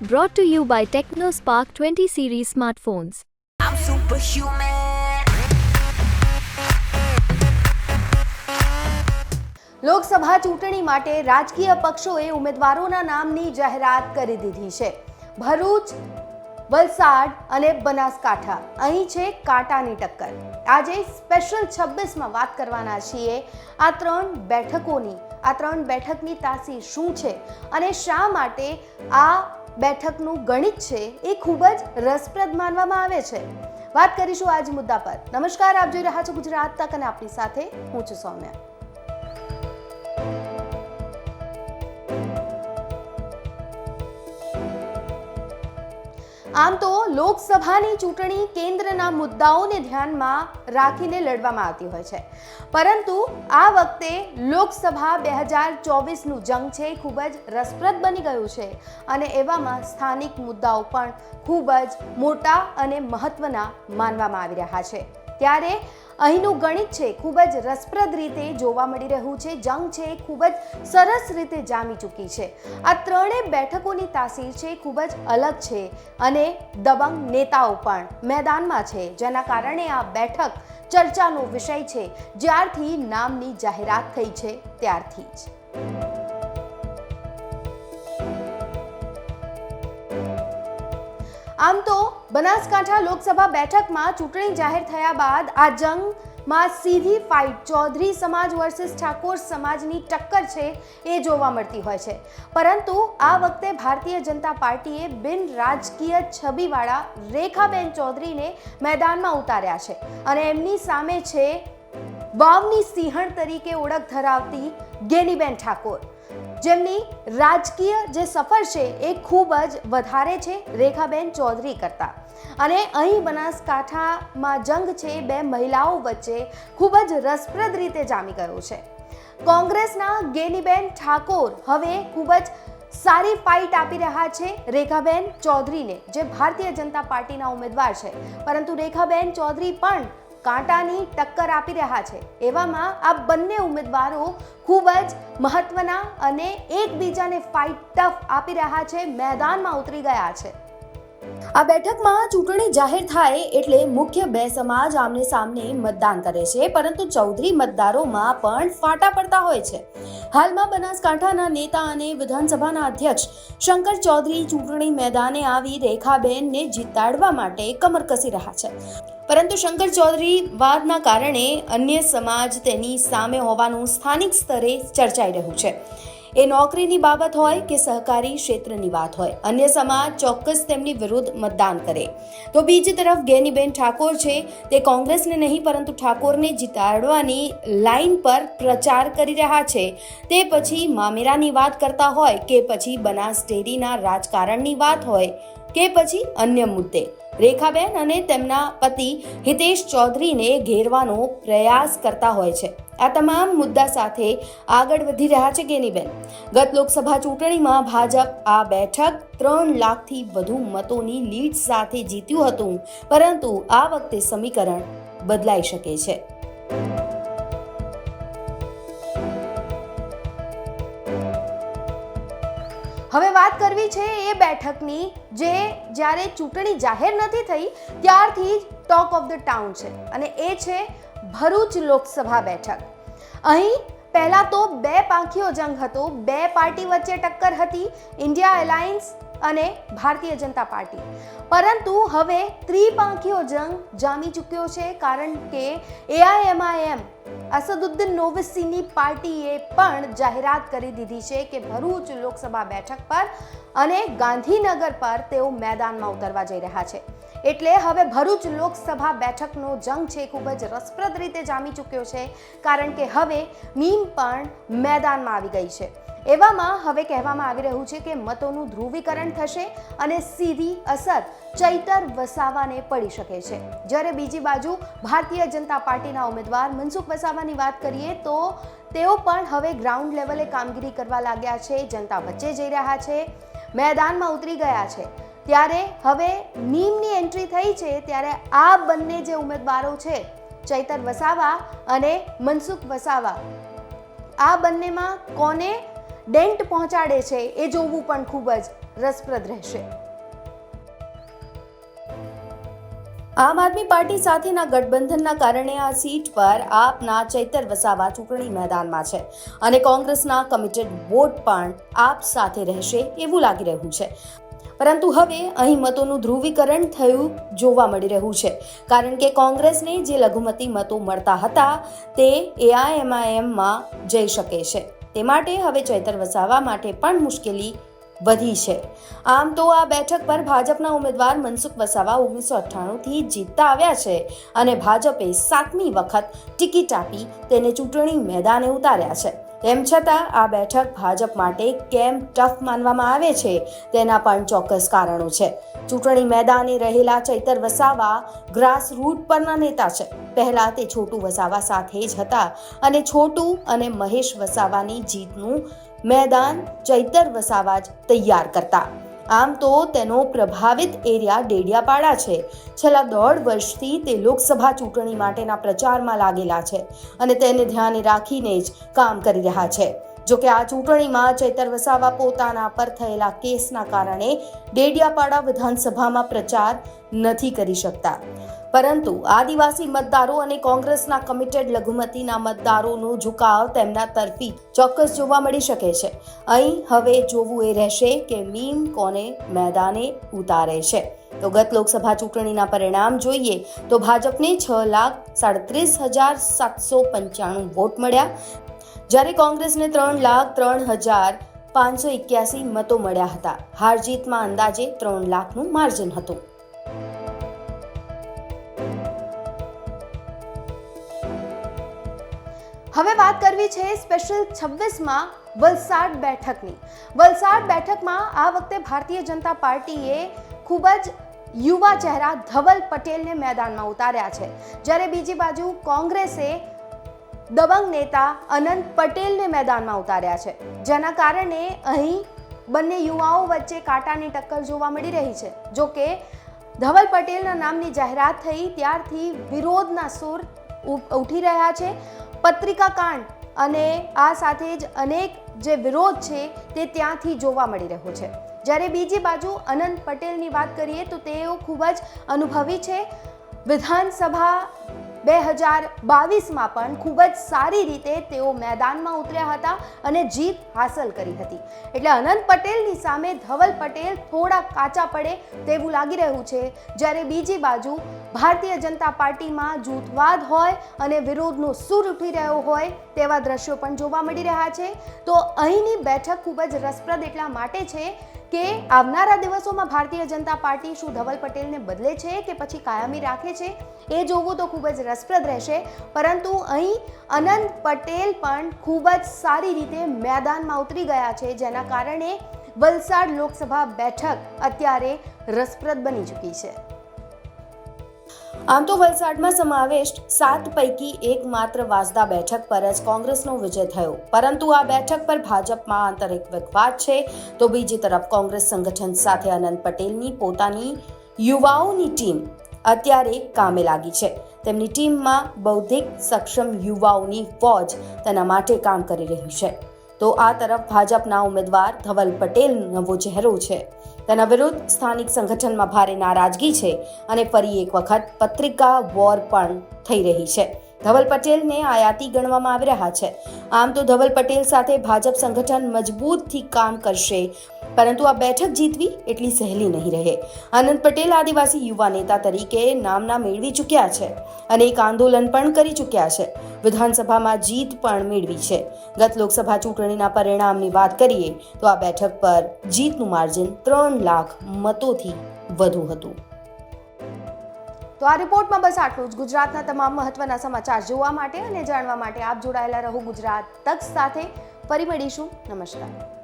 Brought to you by TechnoSpark 20 series smartphones. I'm superhuman. Lok Sabha ચૂંટણી માટે રાજકીય પક્ષોએ ઉમેદવારોના નામની જાહેરાત કરી દીધી છે. ભરૂચ વલસાડ અને બનાસકાંઠા. અહીં છે કાંટાની ટક્કર. આજે સ્પેશિયલ છવ્વીસમાં વાત કરવાના છીએ આ ત્રણ બેઠકોની. આ ત્રણ બેઠકની તાસીર શું છે? અને શા માટે આ બેઠકનું ગણિત છે એ ખૂબ જ રસપ્રદ માનવામાં આવે છે. વાત કરીશું આજ મુદ્દા પર. નમસ્કાર, આપ જોઈ રહ્યા છો ગુજરાત તક અને આપણી સાથે હું છું સૌમ્યા. આમ તો લોકસભાની ચૂંટણી કેન્દ્રના મુદ્દાઓને ધ્યાનમાં રાખીને લડવામાં આવતી હોય છે. પરંતુ આ વખતે લોકસભા બે હજાર ચોવીસનું જંગ છે ખૂબ જ રસપ્રદ બની ગયું છે અને એવામાં સ્થાનિક મુદ્દાઓ પણ ખૂબ જ મોટા અને મહત્ત્વના માનવામાં આવી રહ્યા છે. ત્યારે અહીંનું ગણિત છે ખૂબ જ રસપ્રદ રીતે જોવા મળી રહ્યું છે. જંગ છે એ ખૂબ જ સરસ રીતે જામી ચૂકી છે. આ ત્રણેય બેઠકોની તાસીર છે ખૂબ જ અલગ છે અને દબંગ નેતાઓ પણ મેદાનમાં છે. જેના કારણે આ બેઠક ચર્ચાનો વિષય છે. જ્યારથી નામની જાહેરાત થઈ છે ત્યારથી જ. આમ તો બનાસકાંઠા લોકસભા બેઠકમાં ચૂંટણી જાહેર થયા બાદ આ જંગમાં સીધી ફાઇટ. ચૌધરી સમાજ વર્સિસ ઠાકોર સમાજની ટક્કર છે એ જોવા મળતી હોય છે. પરંતુ આ વખતે ભારતીય જનતા પાર્ટીએ બિન રાજકીય છબીવાળા રેખાબેન ચૌધરીને મેદાનમાં ઉતાર્યા છે અને એમની સામે છે વાવની સિંહણ તરીકે ઓળખ ધરાવતી ગેનીબેન ઠાકોર. જેમની રાજકીય જે સફર છે એ ખૂબ જ વધારે છે, રેખાબેન ચૌધરી કરતાં. અને અહીં બનાસકાંઠામાં જંગ છે, બે મહિલાઓ વચ્ચે ખૂબ જ રસપ્રદ રીતે જામી ગયો છે. કોંગ્રેસના ગેનીબેન ઠાકોર હવે ખૂબ જ સારી ફાઇટ આપી રહ્યા છે રેખાબેન ચૌધરીને, જે ભારતીય જનતા પાર્ટીના ઉમેદવાર છે. પરંતુ રેખાબેન ચૌધરી પણ કાંટાની ટક્કર આપી રહ્યા છે. એવામાં આ બંને ઉમેદવારો ખૂબ જ મહત્વના અને એકબીજાને ફાઇટ ટફ આપી રહ્યા છે. મેદાનમાં ઉતરી ગયા છે. આ બેઠકમાં ચૂંટણી જાહેર થાય એટલે મુખ્ય બે સમાજ આમને સામને મતદાન કરે છે, પરંતુ ચૌધરી મતદારોમાં પણ ફાટા પડતા હોય છે. હાલમાં બનાસકાંઠાના નેતા અને વિધાનસભાના અધ્યક્ષ શંકર ચૌધરી ચૂંટણી મેદાને આવી રેખાબેનને જીતાડવા માટે કમર કસી રહ્યા છે. પરંતુ શંકર ચૌધરી વાદના કારણે અન્ય સમાજ તેની સામે હોવાનું સ્થાનિક સ્તરે ચર્ચાઈ રહ્યું છે. એ નોકરીની બાબત હોય કે સહકારી ક્ષેત્રની વાત હોય. અન્ય સમાજ ચોક્કસ તેમની વિરુદ્ધ મતદાન કરે. તો બીજી તરફ ગેનીબેન ઠાકોર છે, તે કોંગ્રેસને નહીં, પરંતુ ઠાકોરને જીતાડવાની લાઈન પર પ્રચાર કરી રહ્યા છે. તે પછી મામેરાની વાત કરતા હોય કે પછી બનાસ ડેરીના રાજકારણની વાત હોય કે પછી અન્ય મુદ્દે. રેખાબેન અને તેમના પતિ હિતેશ ચૌધરીને ઘેરવાનો પ્રયાસ કરતા હોય છે. આ તમામ મુદ્દા સાથે આગળ વધી રહ્યા છે ગેનીબેન. ગત લોકસભા ચૂંટણીમાં ભાજપ આ બેઠક ત્રણ લાખથી વધુ મતોની લીડ સાથે જીત્યું હતું, પરંતુ આ વખતે સમીકરણ બદલાઈ શકે છે. હવે વાત કરવી છે એ બેઠકની જે જ્યારે ચૂંટણી જાહેર નથી થઈ ત્યારથી ટોક ઓફ ધ ટાઉન છે અને એ છે ભરૂચ લોકસભા બેઠક. અહીં પહેલાં તો બે પાંખીઓ જંગ હતો, બે પાર્ટી વચ્ચે ટક્કર હતી, ઇન્ડિયા એલાયન્સ અને ભારતીય જનતા પાર્ટી. પરંતુ હવે ત્રિપાંખીયો જંગ જામી ચૂક્યો છે કારણ કે એઆઈએમઆઈએમ અસદુદ્દીન નોવિસીની પાર્ટીએ પણ જાહેરાત કરી દીધી છે કે ભરૂચ લોકસભા બેઠક પર અને ગાંધીનગર પર તેઓ મેદાનમાં ઉતરવા જઈ રહ્યા છે. એટલે હવે ભરૂચ લોકસભા બેઠકનો જંગ છે ખૂબ જ રસપ્રદ રીતે જામી ચૂક્યો છે કારણ કે હવે મીમ પણ મેદાનમાં આવી ગઈ છે. એવામાં હવે કહેવામાં આવી રહ્યું છે કે મતોનું ધ્રુવીકરણ થશે અને સીધી અસર ચૈતર વસાવાને પડી શકે છે. જ્યારે બીજી બાજુ ભારતીય જનતા પાર્ટીના ઉમેદવાર મનસુખ વસાવાની વાત કરીએ તો તેઓ પણ હવે ગ્રાઉન્ડ લેવલે કામગીરી કરવા લાગ્યા છે. જનતા વચ્ચે જઈ રહ્યા છે. મેદાનમાં ઉતરી ગયા છે. ત્યારે હવે નીમની એન્ટ્રી થઈ છે. ત્યારે આ બંને જે ઉમેદવારો છે, ચૈતર વસાવા અને મનસુખ વસાવા, આ બંનેમાં કોને ડેન્ટ પહોંચાડે છે, એ જોવું પણ ખૂબ જ રસપ્રદ રહેશે. આમ આદમી પાર્ટી સાથેના ગઠબંધનના કારણે આ સીટ પર આપના ચૈતર વસાવા ચૂંટણી મેદાનમાં છે અને કોંગ્રેસના કમિટેડ વોટ પણ આપ સાથે રહેશે એવું લાગી રહ્યું છે. પરંતુ હવે અહીં મતોનું ધ્રુવીકરણ થયું જોવા મળી રહ્યું છે. કારણ કે કોંગ્રેસને જે લઘુમતી મતો મળતા હતા, તે એઆઈએમઆઈએમમાં જઈ શકે છે. તે માટે હવે ચૈતર વસાવા માટે પણ મુશ્કેલી વધી છે. આમ તો આ બેઠક પર ભાજપના ઉમેદવાર મનસુખ વસાવા ઓગણીસો અઠ્ઠાણુંથી જીતતા આવ્યા છે અને ભાજપે સાતમી વખત ટિકિટ આપી તેને ચૂંટણી મેદાને ઉતાર્યા છે. તેમ છતાં આ બેઠક ભાજપ માટે કેમ ટફ માનવામાં આવે છે તેના પણ ચોક્કસ કારણો છે. ચૂંટણી મેદાને રહેલા ચૈતર વસાવા ગ્રાસ રૂટ પરના નેતા છે. પહેલા તે છોટુ વસાવા સાથે જ હતા અને છોટુ અને મહેશ વસાવાની જીતનું મેદાન ચૈતર વસાવા જ તૈયાર કરતા. આમ તો તેનો પ્રભાવિત એરિયા ડેડિયાપાડા છે. છેલ્લા દોઢ વર્ષથી તે લોકસભા ચૂંટણી માટેના પ્રચારમાં લાગેલા છે અને તેને ધ્યાને રાખીને જ કામ કરી રહ્યા છે. જો કે આ ચૂંટણીમાં ચૈતર વસાવા પોતાના પર થયેલા કેસના કારણે ડેડિયાપાડા વિધાનસભામાં પ્રચાર નથી કરી શકતા. પરંતુ આદિવાસી મતદારો અને કોંગ્રેસના કમિટેડ લઘુમતીના મતદારોનો ઝુકાવ તેમના તરફી ચોક્કસ જોવા મળી શકે છે. અહીં હવે જોવું એ રહેશે કે મીમ કોને મેદાને ઉતારે છે. તો ગત લોકસભા ચૂંટણીના પરિણામ જોઈએ તો ભાજપને છ લાખ સાડત્રીસ હજાર સાતસો પંચાણું વોટ મળ્યા. જ્યારે કોંગ્રેસને ત્રણ લાખ ત્રણ હજાર પાંચસો એક્યાસી મતો મળ્યા હતા. હાર જીતમાં અંદાજે ત્રણ લાખનું માર્જિન હતું. હવે વાત કરવી છે સ્પેશિયલ છવ્વીસમાં વલસાડ બેઠકની. વલસાડ બેઠકમાં આ વખતે ભારતીય જનતા પાર્ટીએ ખૂબ જ યુવા ચહેરા ધવલ પટેલને મેદાનમાં ઉતાર્યા છે. જ્યારે બીજી બાજુ કોંગ્રેસે દબંગ નેતા અનંત પટેલને મેદાનમાં ઉતાર્યા છે. જેના કારણે અહીં બંને યુવાઓ વચ્ચે કાંટાની ટક્કર જોવા મળી રહી છે. જો કે ધવલ પટેલના નામની જાહેરાત થઈ ત્યારથી વિરોધના સૂર ઉઠી રહ્યા છે. પત્રિકા કાંડ અને આ સાથે જ અનેક જે વિરોધ છે તે ત્યાંથી જોવા મળી રહ્યો છે. જ્યારે બીજી બાજુ અનંત પટેલની વાત કરીએ તો તેઓ ખૂબ જ અનુભવી છે. વિધાનસભા બે હજાર બાવીસમાં પણ ખૂબ જ સારી રીતે તેઓ મેદાનમાં ઉતર્યા હતા અને જીત હાંસલ કરી હતી. એટલે અનંત પટેલની સામે ધવલ પટેલ થોડા કાચા પડે તેવું લાગી રહ્યું છે. જ્યારે બીજી બાજુ ભારતીય જનતા પાર્ટીમાં જૂથવાદ હોય અને વિરોધનો સૂર ઉઠી રહ્યો હોય તેવા દ્રશ્યો પણ જોવા મળી રહ્યા છે. તો અહીંની બેઠક ખૂબ જ રસપ્રદ એટલા માટે છે કે આવનારા દિવસોમાં ભારતીય જનતા પાર્ટી શું ધવલ પટેલને બદલે છે કે પછી કાયમી રાખે છે? એ જોવું તો ખૂબ જ રસપ્રદ રહેશે. પરંતુ અહીં અનંત પટેલ પણ ખૂબ જ સારી રીતે મેદાનમાં ઉતરી ગયા છે, જેના કારણે વલસાડ લોકસભા બેઠક અત્યારે રસપ્રદ બની ચૂકી છે. આમ તો વલસાડમાં સમાવેશ સાત પૈકી એકમાત્ર વાસદા બેઠક પર જ કોંગ્રેસનો વિજય થયો. પરંતુ આ બેઠક પર ભાજપમાં આંતરિક વિખવાદ છે. તો બીજી તરફ કોંગ્રેસ સંગઠન સાથે અનંત પટેલની પોતાની યુવાઓની ટીમ અત્યારે કામે લાગી છે. તેમની ટીમમાં બૌદ્ધિક સક્ષમ યુવાઓની ફોજ તેના માટે કામ કરી રહી છે. તો આ તરફ ભાજપના ઉમેદવાર ધવલ પટેલ નવો ચહેરો છે. તેના વિરુદ્ધ સ્થાનિક સંગઠનમાં ભારે નારાજગી છે અને ફરી એક વખત પત્રિકા વોર પણ થઈ રહી છે. ધવલ પટેલને આયાતી ગણવામાં આવી રહ્યા છે. આમ તો ધવલ પટેલ સાથે ભાજપ સંગઠન મજબૂતથી કામ કરશે પરંતુ આ બેઠક જીતવી એટલી સહેલી નહીં રહે. આનંદ પટેલ આદિવાસી યુવા નેતા તરીકે નામના મેળવી ચૂક્યા છે અને એક આંદોલન પણ કરી ચૂક્યા છે. વિધાનસભામાં જીત પણ મેળવી છે. ગત લોકસભા ચૂંટણીના પરિણામની વાત કરીએ તો આ બેઠક પર જીતનું માર્જિન ત્રણ લાખ મતોથી વધુ હતું. તો આ રિપોર્ટમાં બસ આટલું જ. ગુજરાતના તમામ મહત્વના સમાચાર જોવા માટે અને જાણવા માટે આપ જોડાયેલા રહો ગુજરાત તક સાથે. ફરી મળીશું. નમસ્કાર.